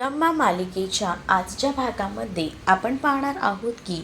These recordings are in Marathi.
रम्मा मालिकेच्या आजच्या भागामध्ये आपण पाहणार आहोत की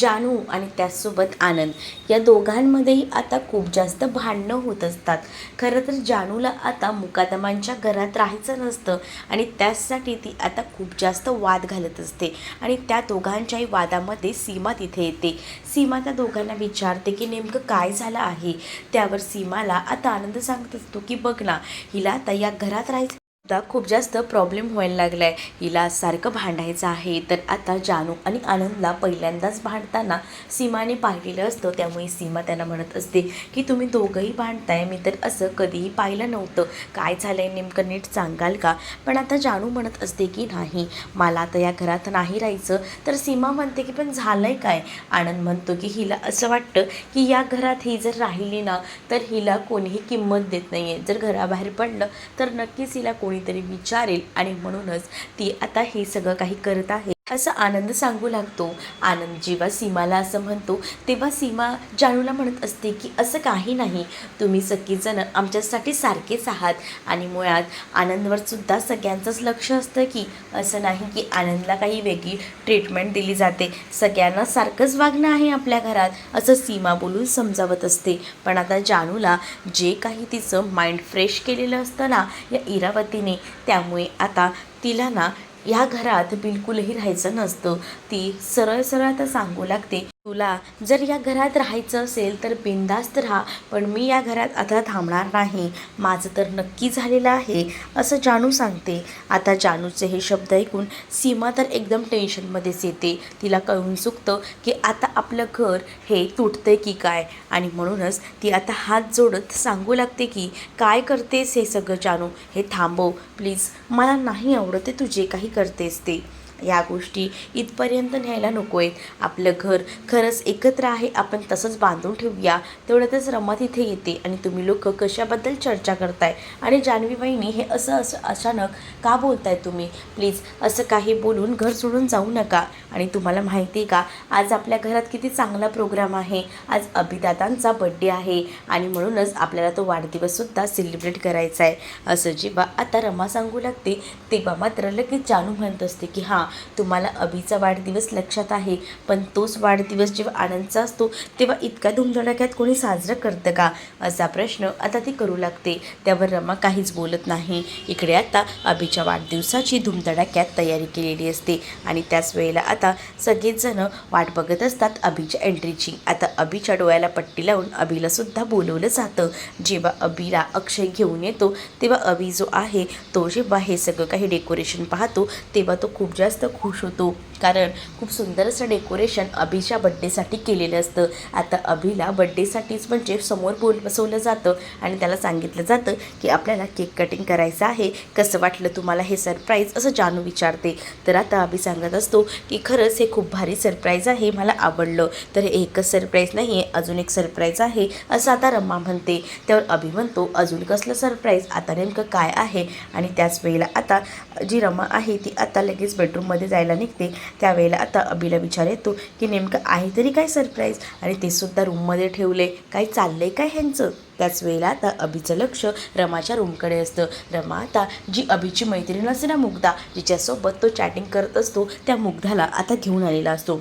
जानू आणि त्याचसोबत आनंद या दोघांमध्येही आता खूप जास्त भांडणं होत असतात. खरं तर जानूला आता मुकादमांच्या घरात राहायचं नसतं आणि त्याचसाठी ती आता खूप जास्त वाद घालत असते आणि त्या दोघांच्याही वादामध्ये सीमा तिथे येते. सीमा त्या दोघांना विचारते की नेमकं काय झालं आहे? त्यावर सीमाला आता आनंद सांगत असतो की बघ ना हिला आता या घरात राहायचं आता खूप जास्त प्रॉब्लेम व्हायला लागला आहे हिला सारखं भांडायचं आहे. तर आता जानू आणि आनंदला पहिल्यांदाच भांडताना सीमाने पाहिलेलं असतं. त्यामुळे सीमा त्यांना म्हणत असते की तुम्ही दोघंही भांडताय. मी तर असं कधीही पाहिलं नव्हतं. काय झालं आहे नेमकं नीट सांगाल का? पण आता जानू म्हणत असते की नाही. मला आता या घरात नाही राहायचं. तर सीमा म्हणते की पण झालं आहे काय? आनंद म्हणतो की हिला असं वाटतं की या घरात ही जर राहिली ना तर हिला कोणीही किंमत देत नाही आहे जर घराबाहेर पडलं तर नक्कीच हिला कोणी कोणीतरी विचारेल आणि म्हणूनच ती आता हे सगळं काही करत आहे. असं आनंद सांगू लागतो. आनंद जेव्हा सीमाला असं म्हणतो तेव्हा सीमा जानूला म्हणत असते की असं काही नाही. तुम्ही सगळीजणं आमच्यासाठी सारखेच आहात. आणि मुळात आनंदवर सुद्धा सगळ्यांचंच लक्ष असतं की असं नाही की आनंदला काही वेगळी ट्रीटमेंट दिली जाते. सगळ्यांना सारखंच वागणं आहे आपल्या घरात असं सीमा बोलून समजावत असते. पण आता जानूला जे काही तिचं माइंड फ्रेश केलेलं असतं ना या इरावतीने त्यामुळे आता तिला ना ह्या घरात बिलकुलही राहायचं नसतं. ती सरळ सरळ आता सांगू लागते. तुला जर या घरात राहायचं असेल तर बिंदास्त राहा पण मी या घरात आता थांबणार नाही. माझं तर नक्की झालेलं आहे असं जानू सांगते. आता जानूचे हे शब्द ऐकून सीमा तर एकदम टेन्शनमध्येच येते. तिला कळून चुकतं की आता आपलं घर हे तुटतंय की काय? आणि म्हणूनच ती आता हात जोडत सांगू लागते की काय करतेस हे सगळं जानू? हे थांबव. प्लीज मला नाही आवडत ते तू जे काही करतेस ते. या गोष्टी इथपर्यंत न्यायला नको आहेत आपलं घर खरंच एकत्र आहे आपण तसंच बांधून ठेवूया. तेवढ्यातच रमा तिथे येते आणि तुम्ही लोक कशाबद्दल चर्चा करताय? आणि जान्हवी वहिनी हे असं असं अचानक का बोलताय तुम्ही? प्लीज असं काही बोलून घर सोडून जाऊ नका. आणि तुम्हाला माहिती आहे का आज आपल्या घरात किती चांगला प्रोग्राम आहे. आज अभिदादांचा बड्डे आहे आणि म्हणूनच आपल्याला तो वाढदिवससुद्धा सेलिब्रेट करायचा आहे असं जेव्हा आता रमा सांगू लागते तेव्हा मात्र लगेच जानू म्हणत असते की हां तुम्हाला अभिचा वाढदिवस लक्षात आहे पण तोच वाढदिवस जेव्हा आनंदचा असतो तेव्हा इतका धुमधडाक्यात कोणी साजरं करतं का? असा प्रश्न आता ती करू लागते. त्यावर रमा काहीच बोलत नाही. इकडे आता अभिच्या वाढदिवसाची धुमधडाक्यात तयारी केलेली असते आणि त्याच वेळेला आता सगळेच वाट बघत असतात अभिच्या एंट्रीची. आता अभिच्या डोळ्याला पट्टी लावून अभिला सुद्धा बोलवलं जातं. जेव्हा अभिला अक्षय घेऊन येतो तेव्हा अभि जो आहे तो जेव्हा हे सगळं काही डेकोरेशन पाहतो तेव्हा तो खूप जास्त जास्त खुश होतो. कारण खूप सुंदर असं डेकोरेशन अभिच्या बड्डेसाठी केलेलं असतं. आता अभिला बड्डेसाठीच म्हणजे समोर बोल बसवलं जातं आणि त्याला सांगितलं जातं की आपल्याला केक कटिंग करायचं आहे. कसं वाटलं तुम्हाला हे सरप्राईज असं जानू विचारते. तर आता अभि सांगत असतो की खरंच हे खूप भारी सरप्राईज आहे मला आवडलं. तर हे एकच सरप्राईज नाही आहे अजून एक सरप्राईज आहे असं आता रम्मा म्हणते. त्यावर अभि म्हणतो अजून कसलं सरप्राईज आता नेमकं काय आहे? आणि त्याच वेळेला आता जी रमा आहे ती आता लगेच रूममध्ये जायला निघते त्यावेळेला आता अबीला विचार येतो की नेमकं आहे तरी काय सरप्राईज आणि ते सुद्धा रूममध्ये ठेवले. काय चाललंय काय ह्यांचं? त्याच वेळेला आता अभिचं लक्ष रमाच्या रूमकडे असतं. रमा आता जी अभिची मैत्रीण असते ना मुग्धा जिच्यासोबत तो चॅटिंग करत असतो त्या मुग्धाला आता घेऊन आलेला असतो.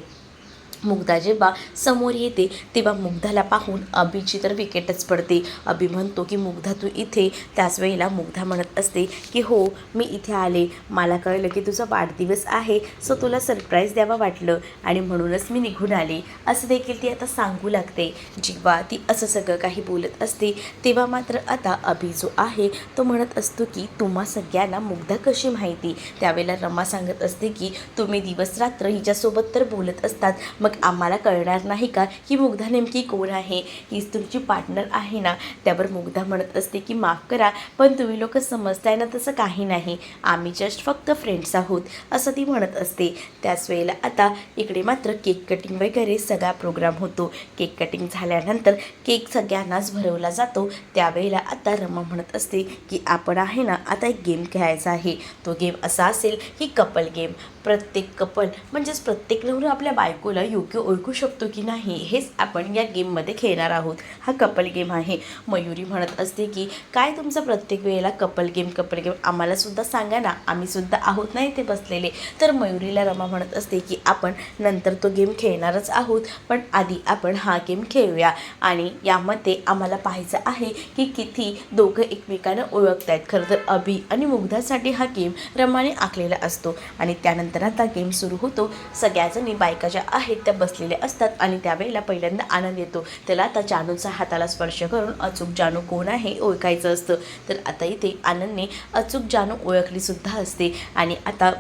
मुग्धा जेव्हा समोर येते तेव्हा मुग्धाला पाहून अभिची तर विकेटच पडते. अभि म्हणतो की मुग्धा तू इथे. त्याच वेळेला मुग्धा म्हणत असते की हो मी इथे आले. मला कळलं की तुझा वाढदिवस आहे सो तुला सरप्राईज द्यावं वाटलं आणि म्हणूनच मी निघून आले. असं देखील ती आता सांगू लागते. जेव्हा ती असं सगळं काही बोलत असते तेव्हा मात्र आता अभि जो आहे तो म्हणत असतो की तुम्हा सगळ्यांना मुग्धा कशी माहिती? त्यावेळेला रमा सांगत असते की तुम्ही दिवस रात्र हिच्यासोबत तर बोलत असतात मग आम्हाला कळणार नाही का? की मुग्धा नेमकी कोण आहे? हीच तुमची पार्टनर आहे ना? त्यावर मुग्धा म्हणत असते की माफ करा पण तुम्ही लोक समजताय ना तसं काही नाही. आम्ही जस्ट फक्त फ्रेंड्स आहोत असं ती म्हणत असते. त्याच वेळेला आता इकडे मात्र केक कटिंग वगैरे सगळा प्रोग्राम होतो. केक कटिंग झाल्यानंतर केक सगळ्यांनाच भरवला जातो. त्यावेळेला आता रमा म्हणत असते की आपण आहे ना आता एक गेम खेळायचा आहे. तो गेम असा असेल की कपल गेम प्रत्येक कपल म्हणजेच प्रत्येक नवरा आपल्या बायकोला योग्य ओळखू शकतो की नाही हेच आपण या गेममध्ये खेळणार आहोत. हा कपल गेम आहे. मयुरी म्हणत असते की काय तुमचा प्रत्येक वेळेला कपल गेम कपल गेम आम्हालासुद्धा सांगा ना. आम्हीसुद्धा आहोत ना इथे बसलेले. तर मयुरीला रमा म्हणत असते की आपण नंतर तो गेम खेळणारच आहोत. पण आधी आपण हा गेम खेळूया. आणि यामध्ये आम्हाला पाहायचं आहे की किती दोघं एकमेकांना ओळखत आहेत खरं तर अभि आणि मुग्धासाठी हा गेम रमाने आखलेला असतो. आणि त्यानंतर आता गेम सुरू होतो. सगळ्याजणी बायका ज्या आहेत त्या बसलेल्या असतात आणि त्यावेळेला पहिल्यांदा आनंद येतो. त्याला आता जानूचा हाताला स्पर्श करून अचूक जानू कोण आहे ओळखायचं असतं. तर आता इथे आनंदने अचूक जानू ओळखली सुद्धा असते. आणि आता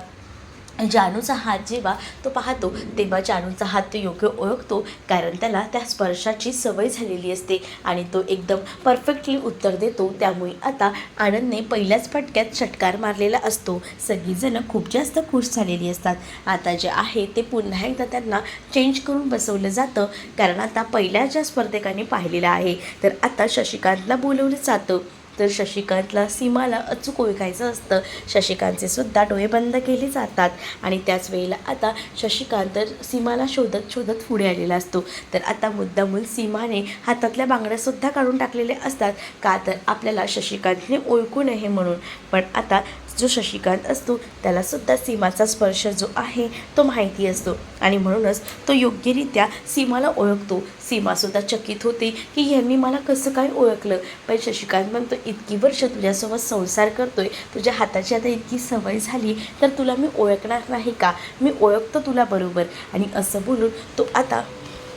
जानूचा हात जेव्हा तो पाहतो तेव्हा जानूचा हात तो योग्य ओळखतो कारण त्याला त्या स्पर्शाची सवय झालेली असते आणि तो एकदम परफेक्टली उत्तर देतो. त्यामुळे आता आनंदने पहिल्याच फटक्यात षटकार मारलेला असतो. सगळीजणं खूप जास्त खुश झालेली असतात. आता जे आहे ते पुन्हा एकदा त्यांना चेंज करून बसवलं जातं कारण आता पहिल्या ज्या स्पर्धकांनी पाहिलेलं आहे तर आता शशिकांतला बोलवलं जातं. तर शशिकांतला सीमाला अचूक ओळखायचं असतं. शशिकांतचे सुद्धा डोळे बंद केले जातात. आणि त्याच वेळेला आता शशिकांत तर सीमाला शोधत शोधत पुढे आलेला असतो. तर आता मुद्दामूल सीमाने हातातल्या बांगड्यासुद्धा काढून टाकलेल्या असतात. का तर आपल्याला शशिकांतने ओळखू नये म्हणून. पण आता जो शशिकांत असतो त्यालासुद्धा सीमाचा स्पर्श जो आहे तो माहिती असतो. आणि म्हणूनच तो योग्यरित्या सीमाला ओळखतो. सीमासुद्धा चकित होते की यांनी मला कसं काय ओळखलं? पण शशिकांत म्हणतो इतकी वर्ष तुझ्यासोबत संसार करतोय तुझ्या हाताची आता इतकी सवय झाली तर तुला मी ओळखणार नाही का? मी ओळखतो तुला बरोबर. आणि असं बोलून तो आता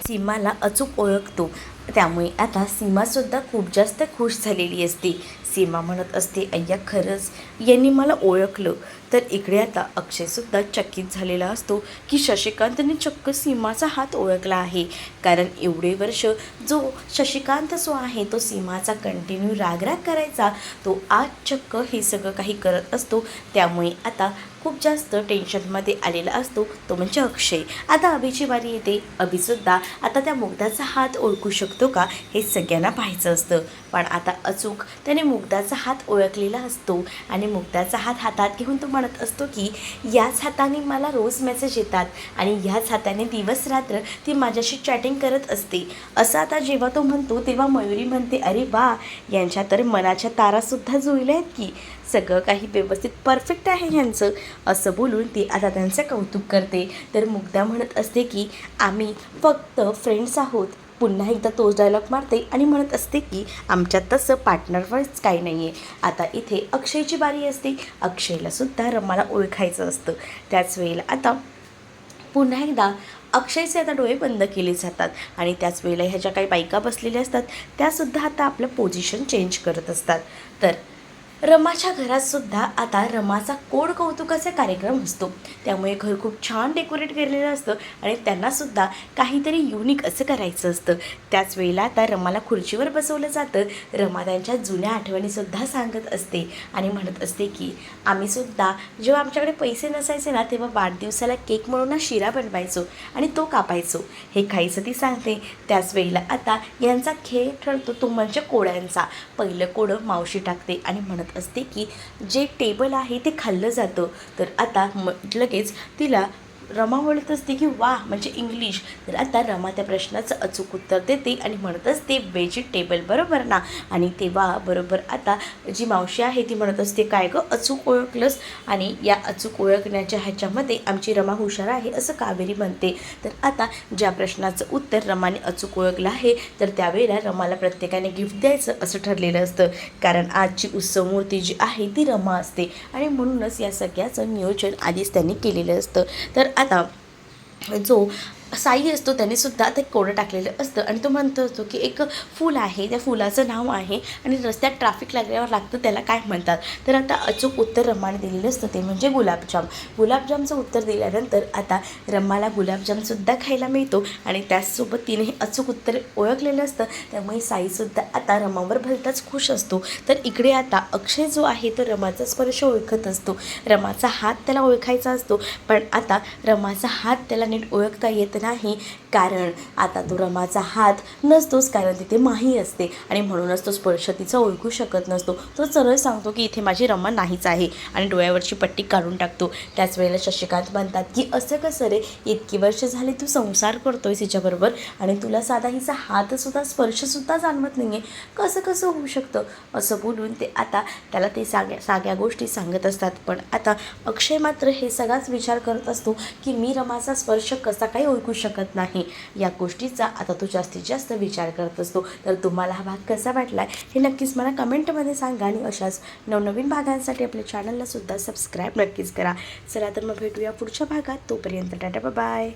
सीमाला अचूक ओळखतो. त्यामुळे आता सीमासुद्धा खूप जास्त खुश झालेली असते. सीमा म्हणत असते अय्या खरंच. यांनी मला ओळखलं. तर इकडे आता अक्षयसुद्धा चकित झालेला असतो की शशिकांतने चक्क सीमाचा हात ओळखला आहे. कारण एवढे वर्ष जो शशिकांत जो आहे तो सीमाचा कंटिन्यू रागराग करायचा तो आज चक्क हे सगळं काही करत असतो. त्यामुळे आता खूप जास्त टेन्शनमध्ये आलेला असतो तो म्हणजे अक्षय. आता अभिची बारी येते अभिसुद्धा आता त्या मुग्धाचा हात ओळखू शकतो का? हे सगळ्यांना पाहायचं असतं. पण आता अचूक त्याने मुग्धाचा हात ओळखलेला असतो आणि मुग्धाचा हात हातात घेऊन तो म्हणत असतो की याच हाताने मला रोज मेसेज येतात आणि याच हाताने दिवस रात्र ती माझ्याशी चॅटिंग करत असते. असं आता जेव्हा तो म्हणतो तेव्हा मयुरी म्हणते अरे वा यांच्या तर मनाच्या तारासुद्धा जुळल्या आहेत की. सगळं काही व्यवस्थित परफेक्ट आहे ह्यांचं असं बोलून ती आता त्यांचं कौतुक करते. तर मुग्धा म्हणत असते की आम्ही फक्त फ्रेंड्स आहोत. पुन्हा एकदा तोच डायलॉग मारते आणि म्हणत असते की आमच्यात तसं पार्टनरवरच काही नाही आहे आता इथे अक्षयची बारी असते. अक्षयलासुद्धा रमाला ओळखायचं असतं. त्याच वेळेला आता पुन्हा एकदा अक्षयचे आता डोळे बंद केले जातात आणि त्याच वेळेला ह्या ज्या काही बायका बसलेल्या असतात त्यासुद्धा आता आपलं पोझिशन चेंज करत असतात. तर रमाच्या घरात सुद्धा आता रमाचा कोड कौतुकाचा कार्यक्रम असतो. त्यामुळे घर खूप छान डेकोरेट केलेलं असतं आणि त्यांनासुद्धा काहीतरी युनिक असं करायचं असतं. त्याच वेळेला आता रमाला खुर्चीवर बसवलं जातं. रमा त्यांच्या जुन्या आठवणीसुद्धा सांगत असते आणि म्हणत असते की आम्ही सुद्धा जेव्हा आमच्याकडे पैसे नसायचे ना तेव्हा वाढदिवसाला केक म्हणून ना शिरा बनवायचो आणि तो कापायचो. हे खायचं ती सांगते. त्याच वेळेला आता यांचा खेळ ठरतो तो म्हणजे कोड्यांचा पहिलं कोडं मावशी टाकते आणि म्हणत असते की जे टेबल आहे ते खाल्लं जातं. तर आता म लगेच तिला रमा म्हणत असते की वा म्हणजे इंग्लिश तर आता रमा त्या प्रश्नाचं अचूक उत्तर देते आणि म्हणत असते व्हेजिटेबल बरोबर ना? आणि तेव्हा बरोबर आता जी मावशी आहे ती म्हणत असते काय गं अचूक ओळखलंस? आणि या अचूक ओळखण्याच्या ह्याच्यामध्ये आमची रमा हुशार आहे असं कावेरी म्हणते. तर आता ज्या प्रश्नाचं उत्तर रमाने अचूक ओळखलं आहे तर त्यावेळेला रमाला प्रत्येकाने गिफ्ट द्यायचं असं ठरलेलं असतं. कारण आजची उत्सवमूर्ती जी आहे ती रमा असते. आणि म्हणूनच या सगळ्याचं नियोजन आधीच त्यांनी केलेलं असतं. तर आता जो साई असतो त्याने सुद्धा ते कोडं टाकलेलं असतं. आणि तो म्हणतो असतो की एक फूल आहे त्या फुलाचं नाव आहे आणि रस्त्यात ट्रॅफिक लागल्यावर लागतं त्याला काय म्हणतात? तर आता अचूक उत्तर रमाने दिलेलं असतं ते म्हणजे गुलाबजाम. गुलाबजामचं उत्तर दिल्यानंतर आता रमाला गुलाबजामसुद्धा खायला मिळतो आणि त्याचसोबत तिने हे अचूक उत्तर ओळखलेलं असतं. त्यामुळे साईसुद्धा आता रमावर भलताच खुश असतो. तर इकडे आता अक्षय जो आहे तो रमाचा स्पर्श ओळखत असतो. रमाचा हात त्याला ओळखायचा असतो. पण आता रमाचा हात त्याला नीट ओळखता येत नाही. कारण आता तो रमाचा हात नसतोच कारण तिथे माही असते. आणि म्हणूनच तो स्पर्श तिचा ओळखू शकत नसतो. तो सरळ सांगतो की इथे माझी रमा नाहीच आहे. आणि डोळ्यावरची पट्टी काढून टाकतो. त्याच वेळेला शशिकांत म्हणतात की असं कसं रे? इतकी वर्ष झाली तू संसार करतोय तिच्याबरोबर आणि तुला साधा हिचा हातसुद्धा स्पर्शसुद्धा जाणवत नाही आहे कसं कसं होऊ शकतं? असं बोलून ते आता त्याला ते साग्या साग्या गोष्टी सांगत असतात. पण आता अक्षय मात्र हे सगळाच विचार करत असतो की मी रमाचा स्पर्श कसा काही ओळखू शकत नाही. या गोष्टीचा आता तो जास्तीत जास्त विचार करत असतो. तर तुम्हाला हा भाग कसा वाटला हे नक्कीच मला कमेंटमध्ये सांगा आणि अशाच नवनवीन भागांसाठी आपल्या चॅनलला सुद्धा सबस्क्राईब नक्कीच करा. चला तर मग भेटूया पुढच्या भागात. तोपर्यंत टाटा बाय